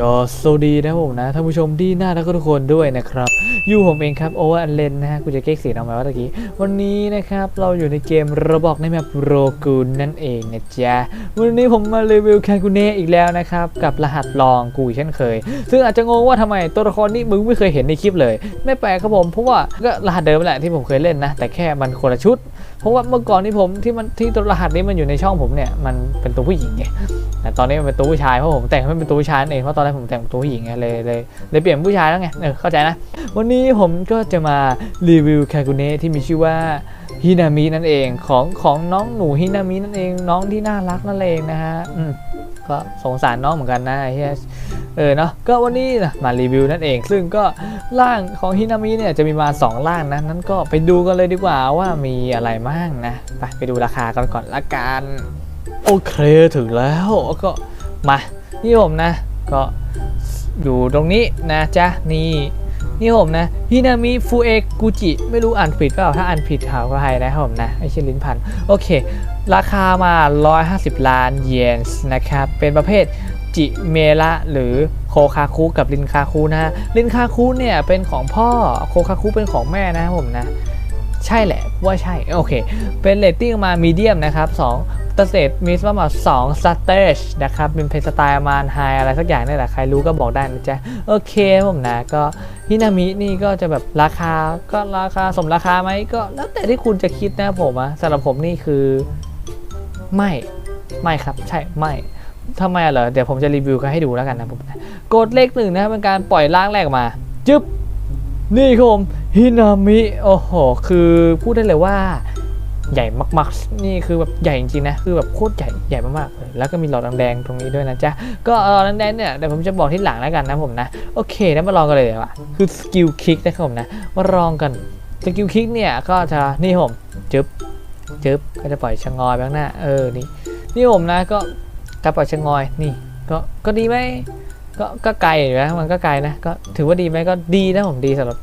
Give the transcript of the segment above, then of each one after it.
ก็สวัสดีนะผมนะท่านผู้ชมที่น่ารักทุกคนด้วยนะครับ อยู่ผมเองครับโอเวอร์อันเลนนะฮะกูจะเก๊กเสียงออกมาว่าตะกี้วันนี้นะครับเราอยู่ในเกมระบอกในแมปโรกูนนั่นเองนะจ๊ะวันนี้ผมมารีวิวแคคูเน่อีกแล้วนะครับกับรหัสลองกูเช่นเคย ซึ่งอาจจะงงว่าทำไมตัวละครนี้มึงไม่เคยเห็นในคลิปเลย ไม่แปลกครับผมเพราะว่าก็รหัสเดิมแหละที่ผมเคยเล่นนะแต่แค่มันคนละชุด เพราะว่าเมื่อก่อนที่ผมที่มันที่ตัวรหัสนี้มันอยู่ในช่องผมเนี่ยมันเป็นตัวผู้หญิงไงแต่ตอนนี้มันเป็นตัวผู้ชายเพราะผมแต่งให้มันเป็นตัวผู้ชายนั่นเองเพราะตอนแรกผมแต่งเป็นตัวผู้หญิงไงเลยเลยเลยเปลี่ยนผู้ชายแล้วไงเออเข้าใจนะ วันนี้ผมก็จะมารีวิวแคกุเนะที่มีชื่อว่าฮินามินั่นเองของของน้องหนูฮินามินั่นเองน้องที่น่ารักนั่นเองนะฮะอืมก็สงสารน้องเหมือนกันนะเฮีย เออเนาะก็วันนี้นะมารีวิวนั่นเอง ซึ่งก็ร่างของฮินามิเนี่ยจะมีมาสองร่างนะนั้นก็ไปดูกันเลยดีกว่าว่ามีอะไรบ้างนะ ไปไปดูราคากันก่อนละกันโอเคถึงแล้วก็มานี่ผมนะ ก็อยู่ตรงนี้นะจ๊ะนี่นี่ผมนะฮินามิฟูเอกุจิไม่รู้อ่านผิดเปล่าถ้าอ่านผิดขออภัยนะครับผมนะไอชื่อลิ้นพันโอเค ราคามา 150 ล้านเยนนะครับ เป็นประเภท จิเมระหรือโคคาคุกับลินคาคุนะฮะลินคาคุเนี่ยเป็นของพ่อโคคาคุเป็นของแม่นะครับผมนะ ใช่แหละว่าใช่ โอเค เป็นเรตติ้งมามีเดียมนะครับ2ตเศษมีประมาณ2สเตจนะครับเป็นเพลย์สไตล์ประมาณไฮอะไรสักอย่างนี่แหละใครรู้ก็บอกได้นะจ๊ะ โอเคผมนะก็ฮินามินี่ก็จะแบบราคาก็ราคาสมราคาไหมก็แล้วแต่ที่คุณจะคิดนะผมอะสำหรับผมนี่คือไม่ไม่ครับใช่ไม่ ทำไมเหรอ เดี๋ยวผมจะรีวิวกันให้ดูแล้วกันนะผมกดเลขหนึ่งนะครับเป็นการปล่อยร่างแรกมา จึ๊บ นี่ครับผมฮินามิ โอ้โห คือพูดได้เลยว่าใหญ่มากๆ นี่คือแบบใหญ่จริงๆนะ คือแบบโคตรใหญ่ใหญ่มากๆเลยแล้วก็มีหลอดแดงๆตรงนี้ด้วยนะจ๊ะ ก็เออแดงเนี่ยเดี๋ยวผมจะบอกที่หลังแล้วกันนะผมนะ โอเคแล้วมาลองกันเลยดีกว่าคือสกิลคิกนะครับผมนะ มาลองกันสกิลคิกเนี่ยก็จะนี่ผมจึ๊บจึ๊บก็จะปล่อยชะงอยไปข้างหน้า เออ นี่ นี่ผมนะก็ การปล่อยชะงอยนี่ก็ก็ดีไหมก็ก็ไกลอยู่นะมันก็ไกลนะก็ถือว่าดีไหมก็ดีนะผมดีสำหรับ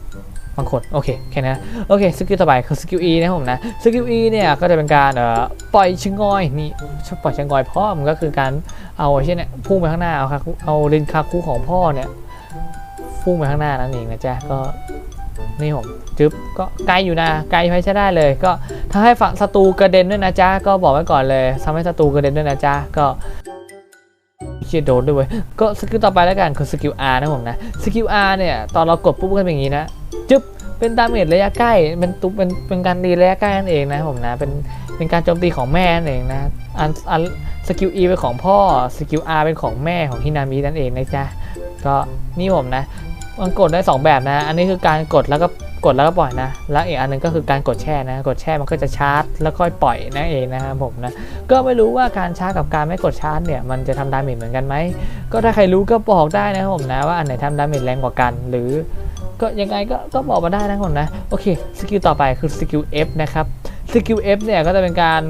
บางคนโอเคแค่นั้นนะโอเคสกิลต่อไปคือสกิล E นะผมนะสกิล E เนี่ยก็จะเป็นการเอ่อปล่อยชงอยนี่ชอบปล่อยชงอยพ่อมันก็คือการเอาเช่นเนี่ยพุ่งไปข้างหน้าเอาคาคุเอาเลนคาคุของพ่อเนี่ยพุ่งไปข้างหน้านั่นเองนะจ๊ะก็นี่ผมจึ๊บก็ไกลอยู่นะไกลไปใช้ได้เลย ก็ถ้าให้ฝั่งศัตรูกระเด็นด้วยนะจ๊ะก็บอกไว้ก่อนเลยทำให้ศัตรูกระเด็นด้วยนะจ๊ะก็ ชียโดนด้วยเว้ยก็สกิลต่อไปแล้วกันคือสกิล R นะผมนะสกิล R เนี่ยตอนเรากดปุ๊บก็เป็นอย่างนี้นะจึ๊บเป็นดาเมจระยะใกล้เป็นตุ๊บเป็นเป็นการดีระยะใกล้นั่นเองนะผมนะเป็นเป็นการโจมตีของแม่นั่นเองนะอันอันสกิล E เป็นของพ่อสกิล R เป็นของแม่ของฮินามินั่นเองนะจ๊ะก็นี่ผมนะ มันกดได้ 2 แบบนะ อันนี้คือการกดแล้วก็กดแล้วก็ปล่อยนะ แล้วอีกอันหนึงก็คือการกดแช่นะ กดแช่มันก็จะชาร์จ แล้วค่อยปล่อยนั่นเองนะครับผมนะ ก็ไม่รู้ว่าการชาร์จกับการไม่กดชาร์จเนี่ยมันจะทำดาเมจเหมือนกันไหม ก็ถ้าใครรู้ก็บอกได้นะครับผมนะว่าอันไหนทำดาเมจแรงกว่ากันหรือก็ยังไงก็ก็บอกมาได้นะผมนะ โอเค สกิลต่อไปคือสกิล F นะครับ สกิล F เนี่ยก็จะเป็นการ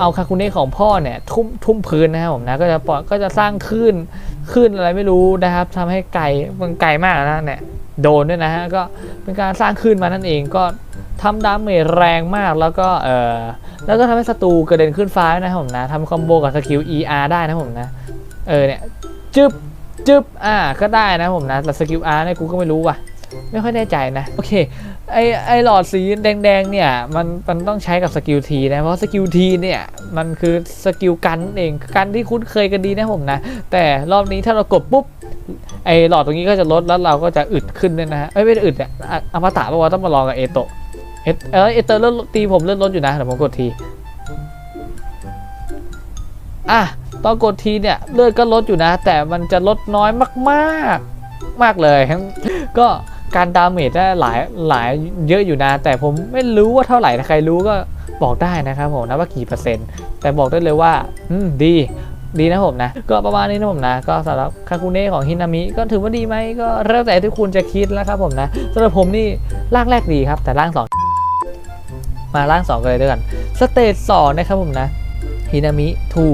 เอาคาคุเน่ของพ่อเนี่ยทุ่มทุ่มพื้นนะครับผมนะก็จะปล่อยก็จะสร้างคลื่นคลื่นอะไรไม่รู้นะครับทำให้ไกลมันไกลมากนะเนี่ยโดนด้วยนะฮะก็เป็นการสร้างคลื่นมานั่นเองก็ทำดาเมจแรงมากแล้วก็เออแล้วก็ทำให้ศัตรูกระเด็นขึ้นฟ้านะครับผมนะทำคอมโบกับสกิล ER ได้นะผมนะเออเนี่ยจึ๊บจึ๊บอ่าก็ได้นะผมนะแต่สกิล R เนี่ยกูก็ไม่รู้ว่ะ ไม่ค่อยแน่ใจนะ โอเค ไอไอหลอดสีแดงๆเนี่ย มันมันต้องใช้กับสกิลทีนะ เพราะสกิลทีเนี่ย มันคือสกิลกันเองกันที่คุ้นเคยกันดีนะผมนะ แต่รอบนี้ถ้าเรากดปุ๊บ ไอหลอดตรงนี้ก็จะลดแล้วเราก็จะอึดขึ้นด้วยนะฮะไม่ได้อึดอะอะอมตะปะวะต้องมาลองกับเอโตะเอเออเอเตอร์เลื่อนตีผมเลื่อนลดอยู่นะเดี๋ยวผมกดทีอะตอนกดทีเนี่ยเลือดก็ลดอยู่นะ แต่มันจะลดน้อยมาก ๆ มากเลยก็ การดาเมจได้หลายหลายเยอะอยู่นะ แต่ผมไม่รู้ว่าเท่าไหร่ใครรู้ก็บอกได้นะครับผมนะว่ากี่เปอร์เซ็นต์ แต่บอกได้เลยว่าอืมดีดีนะผมนะ ก็ประมาณนี้นะผมนะ ก็สำหรับคาคุเน่ของฮินามิก็ถือว่าดีไหมก็แล้วแต่ที่คุณจะคิดแล้วครับผมนะสำหรับผมนี่ร่างแรกดีครับ แต่ร่างสองมาร่างสองกันเลยด้วยกันสเตจสองนะครับผมนะฮินามิทู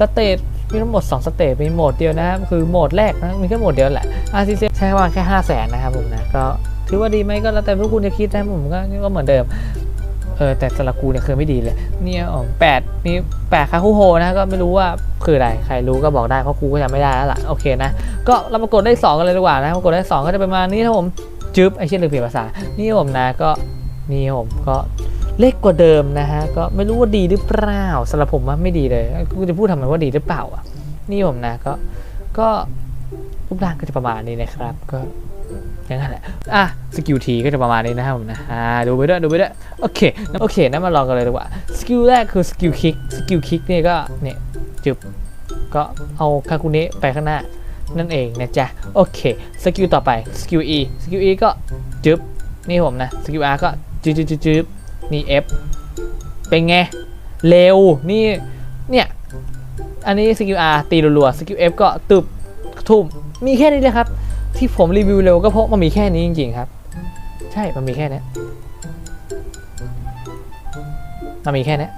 สเตจมีทั้งหมด 2 สเตจมีโหมดเดียวนะครับ คือโหมดแรกนะมีแค่โหมดเดียวแหละ อาร์ซีใช้ประมาณแค่5 0 0แสนนะครับผมนะก็ถือว่าดีไหมก็แล้วแต่พวกคุณจะคิดนะผมก็ก็เหมือนเดิมเออแต่สำหรับกูเนี่ยคือไม่ดีเลย เนี่ยอ๋อแปดนี่แปดคาคุโฮนะก็ไม่รู้ว่าคืออะไรใครรู้ก็บอกได้เพราะกูก็จำไม่ได้แล้วล่ะโอเคนะก็เรามากดได้สองกันเลยดีกว่านะมากดได้สองก็จะประมาณนี้นะผมจึ๊บไอเช่นลืมเปลี่ยนภาษา นี่ผมนะก็นี่ผมก็เล็กกว่าเดิมนะฮะก็ไม่รู้ว่าดีหรือเปล่าสำหรับผมว่าไม่ดีเลยกูจะพูดทำไมว่าดีหรือเปล่าอะนี่ผมนะก็ก็ รูปร่างก็จะประมาณนี้นะครับ ก็อย่างนั้นแหละ อะ สกิลทีก็จะประมาณนี้นะครับผมนะ อ่า ดูไปด้วย ดูไปด้วย โอเค โอเคนั่นมาลองกันเลยดีกว่า สกิลแรกคือสกิลคิก สกิลคิกเนี่ยก็ เนี่ยจึบ ก็เอาคาคุเนะไปข้างหน้า นั่นเองนะจ๊ะ โอเค สกิลต่อไป สกิล E สกิล E ก็จึ๊บนี่ผมนะ สกิล R ก็จึ๊บจึ๊บจึ๊บจึ๊บนี่ F เป็นไง เร็ว นี่ เนี่ย อันนี้สกิล R ตีรัวๆ สกิล F ก็ตึบทุ่ม มีแค่นี้เลยครับ ที่ผมรีวิวเร็วก็เพราะมันมีแค่นี้จริงๆครับ ใช่มันมีแค่นี้มันมีแค่นี้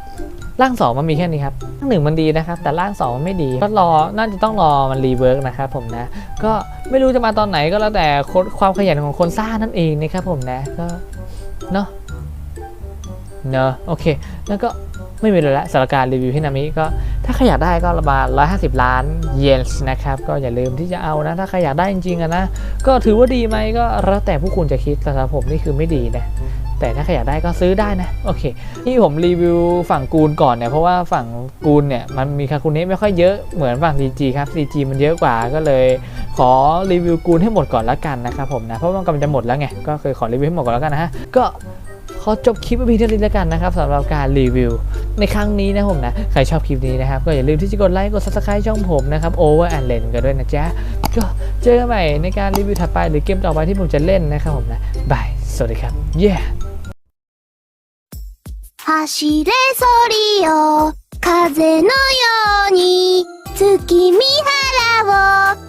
ร่างสองมันมีแค่นี้ครับร่างหนึ่งมันดีนะครับ แต่ร่างสองมันไม่ดีก็รอน่าจะต้องรอมันรีเวิร์กนะครับผมนะ ก็ไม่รู้จะมาตอนไหนก็แล้วแต่ความขยันของคนสร้างนั่นเองนะครับผมนะก็เนาะเนอะโอเค แล้วก็ ไม่มีเลยละสำหรับการรีวิวให้นามิก็ถ้าใครอยากได้ก็ประมาณ150 ล้านเยนนะครับ ก็อย่าลืมที่จะเอานะ ถ้าใครอยากได้จริงๆนะ ก็ถือว่าดีไหมก็แล้วแต่ผู้คุณจะคิดแต่สำหรับผมนี่คือไม่ดีนะแต่ถ้าใครอยากได้ก็ซื้อได้นะ โอเค ที่ผมรีวิวฝั่งกูนก่อนเนี่ย เพราะว่าฝั่งกูนเนี่ย มันมีคาคุเนะไม่ค่อยเยอะเหมือนฝั่ง CG ครับ CG มันเยอะกว่าก็เลย ขอรีวิวกูนให้หมดก่อนละกันนะครับผมนะ เพราะว่ามันกำลังจะหมดแล้วไง ก็เคือขอรีวิวให้หมดก่อนแล้วกันนะฮะก็ขอจบคลิปว้เพียงเท่านี้แล้วกันนะครับสำหรับการรีวิว ในครั้งนี้นะผมนะใครชอบคลิปนี้นะครับก็อย่าลืมที่จะกดไลค์กด subscribe ช่องผมนะครับ Over and Len กันด้วยนะจ๊ะก็เจอกันใหม่ในการรีวิวถัดไปหรือเกมต่อไปที่ผมจะเล่นนะครับผมนะบายสวัสดีครับ yeah 走れソリよ風のように月見原を